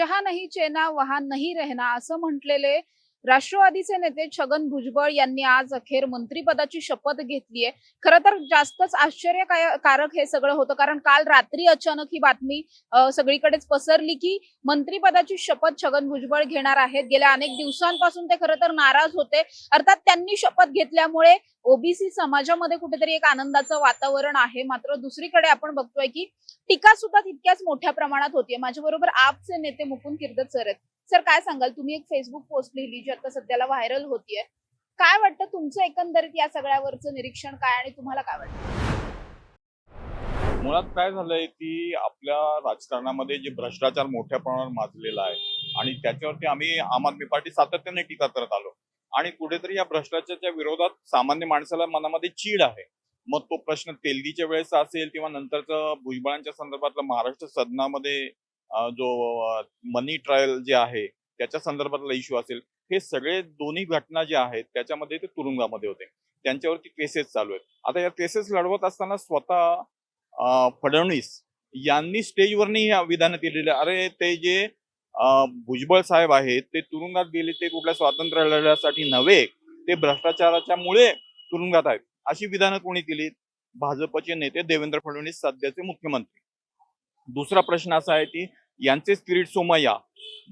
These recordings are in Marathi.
जहा नाही चेना वहा नाही रहना असं म्हटलेले राष्ट्रवादीचे नेते छगन भुजबळ यांनी आज अखेर मंत्रीपदाची शपथ घेतली आहे खरं तर जास्तच आश्चर्यकारक हे सगळं होतं कारण काल रात्री अचानक ही बातमी सगळीकडेच पसरली की मंत्रीपदाची शपथ छगन भुजबळ घेणार आहेत. गेल्या अनेक दिवसांपासून ते खरं तर नाराज होते. अर्थात त्यांनी शपथ घेतल्यामुळे ओबीसी समाजामध्ये कुठेतरी एक आनंदाचं वातावरण आहे. मात्र दुसरीकडे आपण बघतोय की टीका सुद्धा तितक्याच मोठ्या प्रमाणात होतीये. माझ्याबरोबर आपचे नेते मुकुंद किर्दत सर आहेत. सर काय सांगाल? तुम्ही एक फेसबुक पोस्ट लिहिली जी आता सध्याला व्हायरल होतीये. काय वाटतं तुमचं एकंदरीत या सगळ्यावरचं निरीक्षण काय आणि तुम्हाला काय वाटतं? मुळात काय झालंय की आपल्या राजकारणामध्ये जे भ्रष्टाचार मोठ्या प्रमाणावर माजलेला आहे आणि त्याच्यावरती आम्ही आम आदमी पार्टी सातत्याने टीका करत आलो. आणि कुठेतरी या भ्रष्टाचाराच्या विरोधात सामान्य माणसाला मनामध्ये चीड आहे. मग तो प्रश्न तेलगीच्या वेळेचा असेल किंवा नंतरचं भुजबळांच्या संदर्भातलं महाराष्ट्र सदनामध्ये जो मनी ट्रायल जे आहे त्याच्या संदर्भातला इश्यू असेल. हे सगळे दोन्ही घटना ज्या आहेत त्याच्यामध्ये ते तुरुंगामध्ये होते. त्यांच्यावरती केसेस चालू आहेत. आता या केसेस लढवत असताना स्वतः फडणवीस यांनी स्टेजवरनी ह्या विधानं केलेली. अरे ते जे भुजबळ साहेब आहेत ते तुरुंगात गेले ते कुठल्या स्वातंत्र्य लढ्यासाठी नव्हे ते भ्रष्टाचाराच्या मुळे तुरुंगात आहेत. अशी विधानं कोणी केली? भाजपचे नेते देवेंद्र फडणवीस सध्याचे मुख्यमंत्री. दुसरा प्रश्न असा आहे की यांचे स्पिरिट सोमय्या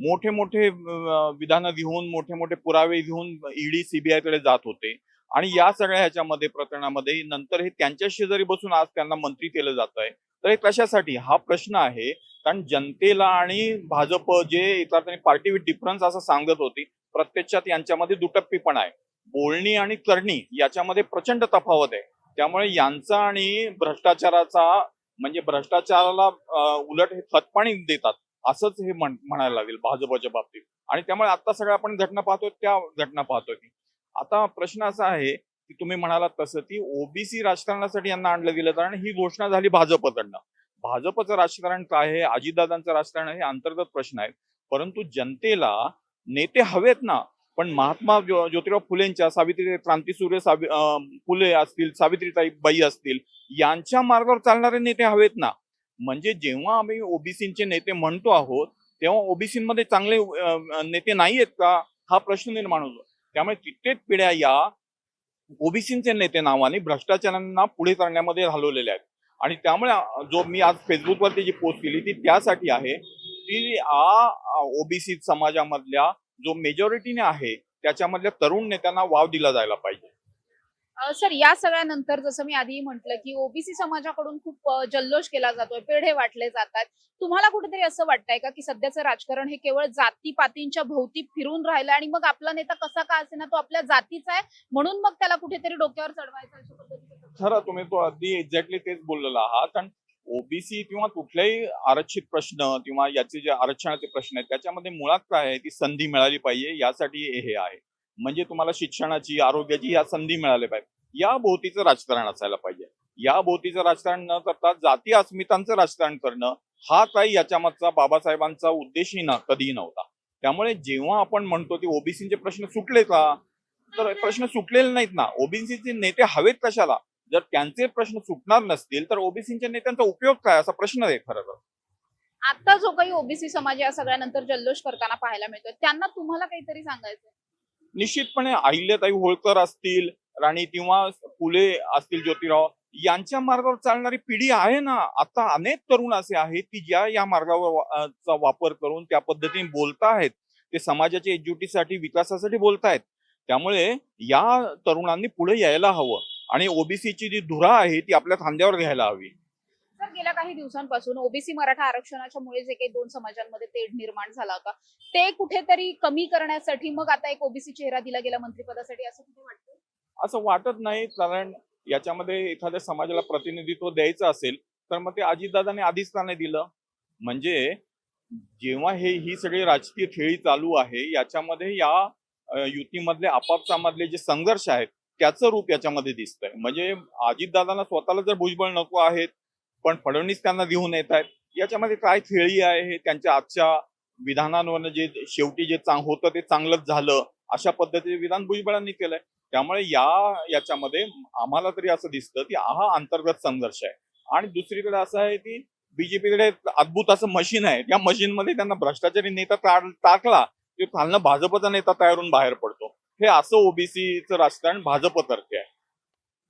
मोठे मोठे विधानं घेऊन मोठे मोठे पुरावे घेऊन ईडी सीबीआयकडे जात होते. आणि या सगळ्या ह्याच्यामध्ये प्रकरणामध्ये नंतर हे त्यांच्या शेजारी बसून आज त्यांना मंत्री केलं जात आहे तर हे कशासाठी? हा प्रश्न आहे. कारण जनतेला आणि भाजप जे एका पार्टी विथ डिफरन्स असं सांगत होती प्रत्यक्षात यांच्यामध्ये दुटप्पीपण आहे. बोलणी आणि करणी याच्यामध्ये प्रचंड तफावत आहे. त्यामुळे यांचा आणि भ्रष्टाचाराचा म्हणजे भ्रष्टाचाराला उलट हे खतपाणी देतात असंच हे म्हण- म्हणायला लागेल भाजपच्या बाबतीत. आणि त्यामुळे आता सगळ्या आपण घटना पाहतोय त्या घटना पाहतोय. आता प्रश्न असा आहे की तुम्ही म्हणालात तसं की ओबीसी राजकारणासाठी यांना आणलं गेलं कारण ही घोषणा झाली भाजपकडनं. भाजपचं राजकारण काय आहे? अजितदादांचं राजकारण हे अंतर्गत प्रश्न आहेत. परंतु जनतेला नेते हवेत ना. पण महात्मा ज्योतिराव फुलेंच्या सावित्री क्रांतीसूर्य सावि फुले असतील सावित्रीताई बाई असतील यांच्या मार्गावर चालणारे नेते हवेत ना. म्हणजे जेव्हा आम्ही ओबीसीचे नेते म्हणतो आहोत तेव्हा ओबीसीमध्ये चांगले नेते नाही आहेत का? हा प्रश्न निर्माण होतो. त्यामुळे कित्येक पिढ्या या ओबीसीचे नेते नावाने भ्रष्टाचारांना पुढे करण्यामध्ये घालवलेल्या आहेत. आणि त्यामुळे जो मी आज फेसबुकवरती जी पोस्ट केली ती त्यासाठी आहे की आ ओबीसी समाजामधल्या जो मेजॉरिटीने आहे त्याच्यामधल्या तरुण नेत्यांना वाव दिला जायला पाहिजे. सर या सगळ्यानंतर जसं मी आधी म्हटलं की ओबीसी समाजाकडून खूप जल्लोष केला जातोय पेढे वाटले जातात. तुम्हाला कुठेतरी असं वाटतंय का की सध्याचं राजकारण हे केवळ जाती पातींच्या भोवती फिरून राहिलं आणि मग आपला नेता कसा का असेना तो आपल्या जातीचा आहे? म्हणून मग त्याला कुठेतरी डोक्यावर चढवायचा खरं तुम्ही तो अगदी एक्झॅक्टली तेच बोललेला आहात. कारण ओबीसी किंवा कुठल्याही आरक्षित प्रश्न किंवा याचे जे आरक्षणाचे प्रश्न आहेत त्याच्यामध्ये मुळात काय आहे? ती संधी मिळाली पाहिजे यासाठी हे आहे. म्हणजे तुम्हाला शिक्षणाची आरोग्याची या संधी मिळाल्या पाहिजे. या भोवतीचं राजकारण असायला पाहिजे. या भोवतीचं राजकारण न करता जाती अस्मितांचं राजकारण करणं हा काही याच्यामागचा बाबासाहेबांचा उद्देशही ना कधीही नव्हता. त्यामुळे जेव्हा आपण म्हणतो की ओबीसीचे प्रश्न सुटले का तर प्रश्न सुटलेले नाहीत ना. ओबीसीचे नेते हवेत कशाला? जर त्यांचे प्रश्न सुटणार नसतील तर ओबीसीच्या नेत्यांचा उपयोग काय? असा प्रश्न आहे खरं तर. आता जो काही ओबीसी समाज या सगळ्यानंतर जल्लोष करताना पाहायला मिळतोय. त्यांना तुम्हाला काहीतरी सांगायचं निश्चितपणे अहिल्याताई होळकर असतील राणी किंवा फुले असतील ज्योतिराव यांच्या मार्गावर चालणारी पिढी आहे ना? आता अनेक तरुण असे आहेत की ज्या या मार्गावर चा वापर करून त्या पद्धतीने बोलताहेत. ते समाजाच्या एकजुटीसाठी विकासासाठी बोलतायत त्यामुळे या तरुणांनी पुढे यायला हवं. आणि ओबीसीची जी धुरा आहे ती आपल्या खांद्यावर घ्यायला हवी. सर गेल्या काही दिवसांपासून ओबीसी मराठा आरक्षणाच्या मुळे जे काही दोन समाजांमध्ये तेढ निर्माण झाला होता ते कुठेतरी कमी करण्यासाठी मग आता एक ओबीसी चेहरा दिला गेला मंत्रिपदासाठी असं कुठे वाटतं असं वाटत नाही कारण याच्यामध्ये एखाद्या समाजाला प्रतिनिधित्व द्यायचं असेल तर मग ते अजितदादाने आधीच का नाही दिलं? म्हणजे जेव्हा हे ही सगळी राजकीय खेळी चालू आहे याच्यामध्ये या युतीमधले आपापसामधले जे संघर्ष आहेत त्याचं रूप याच्यामध्ये दिसतंय. म्हणजे अजितदादांना स्वतःला जर भुजबळ नको आहेत पण फडणवीस त्यांना घेऊन येत आहेत. याच्यामध्ये काय खेळी आहे हे त्यांच्या आजच्या विधानांवर जे शेवटी जे चांग होतं ते चांगलंच झालं अशा पद्धतीचे विधान भुजबळांनी केलंय. त्यामुळे या याच्यामध्ये आम्हाला तरी असं दिसतं की हा अंतर्गत संघर्ष आहे. आणि दुसरीकडे असं आहे की बीजेपीकडे अद्भुत असं मशीन आहे. त्या मशीन मध्ये त्यांना भ्रष्टाचारी नेता टाकला की खालनं भाजपचा नेता तयार होऊन बाहेर पडतो. हे असं ओबीसीचं राजकारण भाजपतर्फे आहे.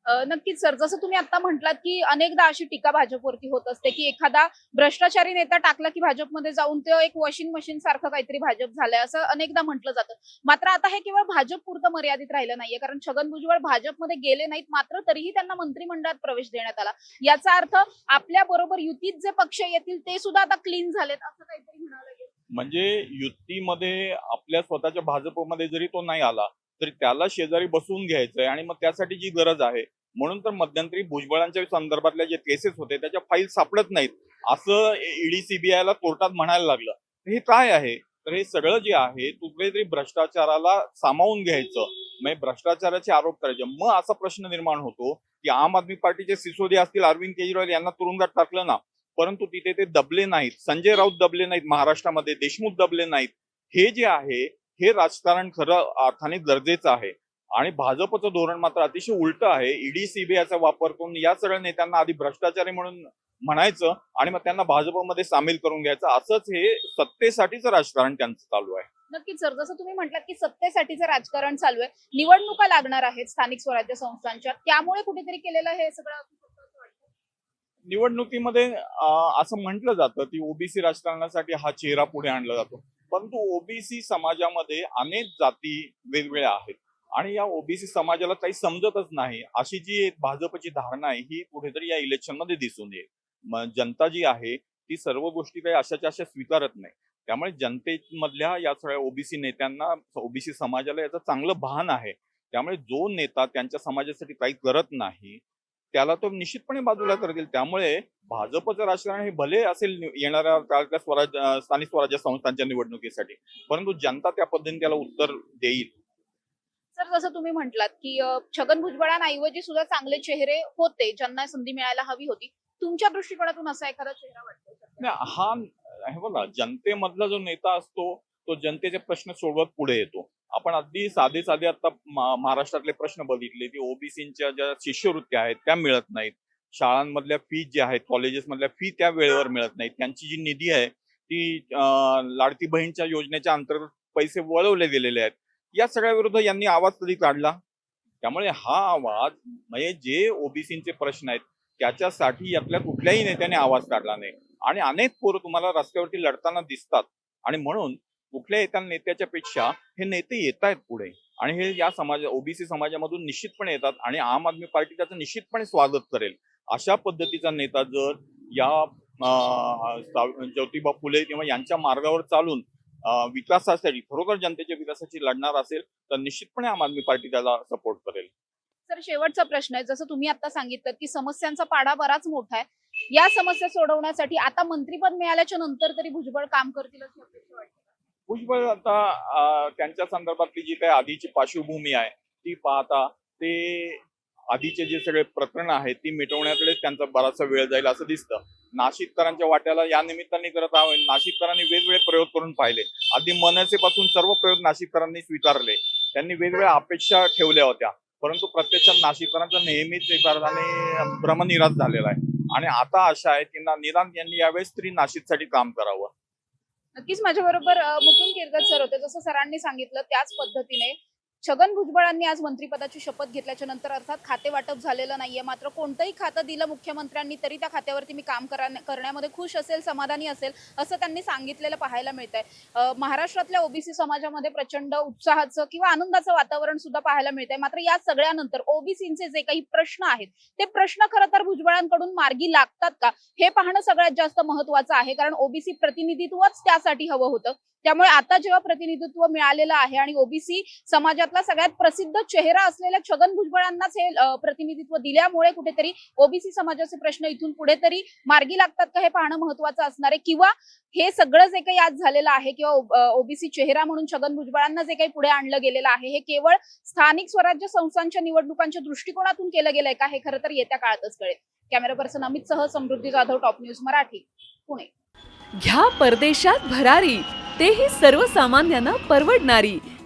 नक्कीच सर. जसं तुम्ही आता म्हटलात की अनेकदा अशी टीका भाजपवरती होत असते की एखादा भ्रष्टाचारी नेता टाकला की भाजपमध्ये जाऊन ते एक वॉशिंग मशीन सारखं काहीतरी भाजप झालंय असं अनेकदा म्हटलं जातं. मात्र आता हे केवळ भाजप पुरतं मर्यादित राहिलं नाहीये. कारण छगन भुजबळ भाजपमध्ये गेले नाहीत मात्र तरीही त्यांना मंत्रिमंडळात प्रवेश देण्यात आला. याचा अर्थ आपल्या बरोबर युतीत जे पक्ष येतील ते सुद्धा आता क्लीन झालेत असं काहीतरी म्हणावं लागेल. म्हणजे युतीमध्ये आपल्या स्वतःच्या भाजपमध्ये जरी तो नाही आला तरी त्याला शेजारी बसवून घ्यायचंय आणि मग त्यासाठी जी गरज आहे म्हणून तर मध्यंतरी भुजबळांच्या संदर्भातल्या जे केसेस होते त्याच्या फाईल सापडत नाहीत. असं ईडी सीबीआयला कोर्टात म्हणायला लागलं. तर हे काय आहे? तर हे सगळं जे आहे कुठेतरी भ्रष्टाचाराला सामावून घ्यायचं. म्हणजे भ्रष्टाचाराचे आरोप करायचे. मग असा प्रश्न निर्माण होतो की आम आदमी पार्टीचे सिसोदिया असतील अरविंद केजरीवाल यांना तुरुंगात टाकलं ना परंतु तिथे ते दबले नाहीत. संजय राऊत दबले नाहीत महाराष्ट्रामध्ये देशमुख दबले नाहीत. हे जे आहे हे राजकारण खरं अर्थाने गरजेचं आहे. आणि भाजपचं धोरण मात्र अतिशय उलट आहे. ईडी सीबीआयचा वापर करून या सगळ्या नेत्यांना आधी भ्रष्टाचारी म्हणून म्हणायचं आणि मग त्यांना भाजपमध्ये सामील करून घ्यायचं. असंच हे सत्तेसाठीच राजकारण त्यांचं चालू आहे. नक्कीच सर. जसं तुम्ही म्हटलात की सत्तेसाठीचं राजकारण चालू आहे. निवडणुका लागणार आहेत स्थानिक स्वराज्य संस्थांच्या. त्यामुळे कुठेतरी केलेलं हे सगळं. निवडणुकीमध्ये असं म्हटलं जातं की ओबीसी राजकारणासाठी हा चेहरा पुढे आणला जातो. परंतु ओबीसी समाजामध्ये अनेक जाती वेगवेगळ्या आहेत. आणि या ओबीसी समाजाला काही समजतच नाही. अशी जी एक भाजपची धारणा आहे ही कुठेतरी या इलेक्शनमध्ये दिसून येईल. जनता जी आहे ती सर्व गोष्टी काही अशाच्या अशा स्वीकारत नाही. त्यामुळे जनतेमधल्या या सगळ्या ओबीसी नेत्यांना ओबीसी समाजाला याचं चांगलं भान आहे. त्यामुळे जो नेता त्यांच्या समाजासाठी काही करत नाही त्याला तो निश्चितपणे बाजूला करतील. त्यामुळे भाजपचं राजकारण हे भले असेल येणाऱ्या काळातल्या स्वराज स्थानिक स्वराज्य संस्थांच्या निवडणुकीसाठी परंतु जनता त्या पद्धतीने त्याला उत्तर देईल. सर जसं तुम्ही म्हटलात की छगन भुजबळांऐवजी सुद्धा चांगले चेहरे होते ज्यांना संधी मिळायला हवी होती. तुमच्या दृष्टिकोनातून असा एखादा चेहरा वाटतो हा हे बघा जनतेमधला जो नेता असतो तो जनतेचे प्रश्न सोडवत पुढे येतो. आपण अगदी साधे साधे आता महाराष्ट्रातले प्रश्न बघितले की ओबीसीच्या ज्या शिष्यवृत्त्या आहेत त्या मिळत नाहीत. शाळांमधल्या फी ज्या आहेत कॉलेजेस मधल्या फी त्या वेळेवर मिळत नाहीत. त्यांची जी निधी आहे ती लाडकी बहीणच्या योजनेच्या अंतर्गत पैसे वळवले गेलेले आहेत. या सगळ्या विरुद्ध यांनी आवाज कधी काढला? त्यामुळे हा आवाज म्हणजे जे ओबीसीचे प्रश्न आहेत त्याच्यासाठी आपल्या कुठल्याही नेत्याने आवाज काढला नाही. आणि अनेक पोरं तुम्हाला रस्त्यावरती लढताना दिसतात. आणि म्हणून कुठल्या एका नेत्याच्या पेक्षा हे नेते येत आहेत पुढे. आणि हे या समाज ओबीसी समाजामधून निश्चितपणे येतात आणि आम आदमी पार्टी त्याचं निश्चितपणे स्वागत करेल. अशा पद्धतीचा नेता जर या ज्योतिबा फुले किंवा यांच्या मार्गावर चालून विकासासाठी खरोखर जनतेच्या विकासाची लढणार असेल तर निश्चितपणे आम आदमी पार्टी त्याला सपोर्ट करेल. सर शेवटचा प्रश्न आहे. जसं तुम्ही आता सांगितलं की समस्यांचा पाढा बराच मोठा आहे. या समस्या सोडवण्यासाठी आता मंत्रीपद मिळाल्याच्या नंतर तरी भुजबळ काम करतील भुजबळ आता त्यांच्या संदर्भातली जी काही आधीची पार्श्वभूमी आहे ती पाहता ते आधीचे जे सगळे प्रकरण आहेत ती मिटवण्याकडेच त्यांचा बराचसा वेळ जाईल असं दिसतं. नाशिककरांच्या वाट्याला या निमित्ताने करत आहोत. नाशिककरांनी वेगवेगळे प्रयोग करून पाहिले. आधी मनसेपासून सर्व प्रयोग नाशिककरांनी स्वीकारले. त्यांनी वेगवेगळ्या अपेक्षा ठेवल्या होत्या. परंतु प्रत्यक्षात नाशिककरांचा नेहमीच एका भ्रमनिराश झालेला आहे. आणि आता आशा आहे की ना निदान यांनी यावेळेस तरी नाशिकसाठी काम करावं. नक्कीच माझ्या बरोबर मुकुंद किर्गत सर होते. जसं सरांनी सांगितलं त्याच पद्धतीने छगन भुजबळांनी आज मंत्रिपदाची शपथ घेतल्याच्या नंतर अर्थात खाते वाटप झालेलं नाहीये. मात्र कोणतंही खातं दिलं मुख्यमंत्र्यांनी तरी त्या खात्यावरती मी काम करण्यामध्ये खुश असेल समाधानी असेल असं त्यांनी सांगितलेलं पाहायला मिळत आहे महाराष्ट्रातल्या ओबीसी समाजामध्ये प्रचंड उत्साहाचं किंवा आनंदाचं वातावरण सुद्धा पाहायला मिळत आहे मात्र या सगळ्यानंतर ओबीसीचे जे काही प्रश्न आहेत ते प्रश्न खरं तर भुजबळांकडून मार्गी लागतात का? हे पाहणं सगळ्यात जास्त महत्वाचं आहे. कारण ओबीसी प्रतिनिधित्वच त्यासाठी हवं होतं. त्यामुळे आता जेव्हा प्रतिनिधित्व मिळालेलं आहे आणि ओबीसी राज्यातला सगळ्यात प्रसिद्ध चेहरा असलेल्या छगन भुजबळांनाच हे प्रतिनिधित्व दिल्यामुळे कुठेतरी ओबीसी समाजाचे प्रश्न इथून पुढे तरी मार्गी लागतात का हे पाहणं महत्वाचं असणार आहे? किंवा हे सगळं जे काही आज झालेलं आहे किंवा ओबीसी चेहरा म्हणून छगन भुजबळांना जे काही पुढे आणलं गेलेलं आहे हे केवळ स्थानिक स्वराज्य संस्थांच्या निवडणुकांच्या दृष्टिकोनातून केलं गेलंय का? हे खरं तर येत्या काळातच कळेल. कॅमेरा पर्सन अमित सह समृद्धी जाधव टॉप न्यूज मराठी पुणे. घ्या परदेशात भरारी. तेही सर्वसामान्यांना परवडणारी.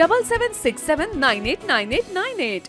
double seven six seven nine eight nine eight nine eight